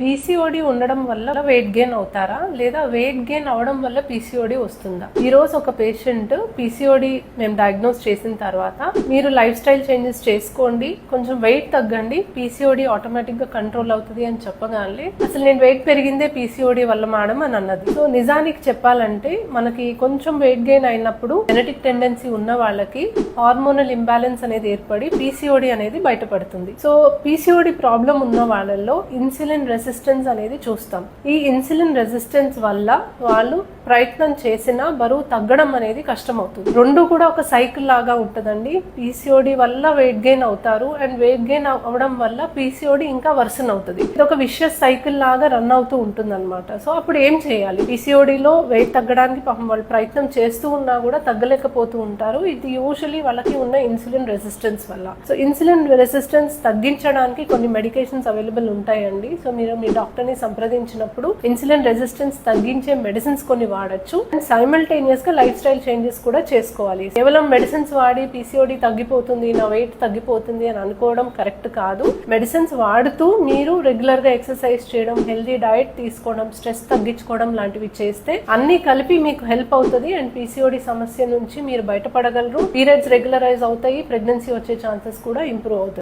PCOD ఉండడం వల్ల weight gain అవుతారా? లేదా వెయిట్ గెయిన్ అవడం వల్ల పీసీఓడి వస్తుందా? ఈ రోజు ఒక పేషెంట్ పీసీఓడి మేము డయాగ్నోస్ చేసిన తర్వాత మీరు లైఫ్ స్టైల్ చేంజెస్ చేసుకోండి కొంచెం వెయిట్ తగ్గండి పీసీఓడి ఆటోమేటిక్గా కంట్రోల్ అవుతుంది అని చెప్పగానే అసలు నేను వెయిట్ పెరిగిందే పీసీఓడి వల్ల మేడం అని అన్నది. సో నిజానికి చెప్పాలంటే మనకి కొంచెం వెయిట్ గెయిన్ అయినప్పుడు జెనెటిక్ టెండెన్సీ ఉన్న వాళ్ళకి హార్మోనల్ ఇంబ్యాలెన్స్ అనేది ఏర్పడి పీసీఓడి అనేది బయటపడుతుంది. సో పీసీఓడి ప్రాబ్లం ఉన్న వాళ్ళల్లో ఇన్సులిన్ రెసిస్టెన్స్ అనేది చూస్తాం. ఈ ఇన్సులిన్ రెసిస్టెన్స్ వల్ల వాళ్ళు ప్రయత్నం చేసినా బరువు తగ్గడం అనేది కష్టం అవుతుంది రెండు కూడా ఒక సైకిల్ లాగా ఉంటుందండి. పీసీఓడి వల్ల వెయిట్ గెయిన్ అవుతారు అండ్ వెయిట్ గెయిన్ అవ్వడం వల్ల పీసీఓడి ఇంకా వర్సన్ అవుతుంది. ఇది ఒక విషయస్ సైకిల్ లాగా రన్ అవుతూ ఉంటుంది అనమాట సో అప్పుడు ఏం చేయాలి? పీసీఓడిలో వెయిట్ తగ్గడానికి పాపం వాళ్ళు ప్రయత్నం చేస్తూ ఉన్నా కూడా తగ్గలేకపోతూ ఉంటారు. ఇది యూజువలీ వాళ్ళకి ఉన్న ఇన్సులిన్ రెసిస్టెన్స్ వల్ల. సో ఇన్సులిన్ రెసిస్టెన్స్ తగ్గించడానికి కొన్ని మెడికేషన్స్ అవైలబుల్ ఉంటాయండి. సో మీరు మీరు మీ డాక్టర్ని సంప్రదించినప్పుడు ఇన్సులిన్ రెసిస్టెన్స్ తగ్గించే మెడిసిన్స్ కొన్ని వాడచ్చు. అండ్ సైమల్టేనియస్గా లైఫ్ స్టైల్ చేంజెస్ కూడా చేసుకోవాలి. కేవలం మెడిసిన్స్ వాడి పీసీఓడి తగ్గిపోతుంది నా వెయిట్ తగ్గిపోతుంది అని అనుకోవడం కరెక్ట్ కాదు. మెడిసిన్స్ వాడుతూ మీరు రెగ్యులర్గా ఎక్సర్సైజ్ చేయడం హెల్దీ డైట్ తీసుకోవడం స్ట్రెస్ తగ్గించుకోవడం లాంటివి చేస్తే అన్ని కలిపి మీకు హెల్ప్ అవుతుంది అండ్ పీసీఓడి సమస్య నుంచి మీరు బయటపడగలరు. పీరియడ్స్ రెగ్యులరైజ్ అవుతాయి ప్రెగ్నెన్సీ వచ్చే ఛాన్సెస్ కూడా ఇంప్రూవ్ అవుతాయి.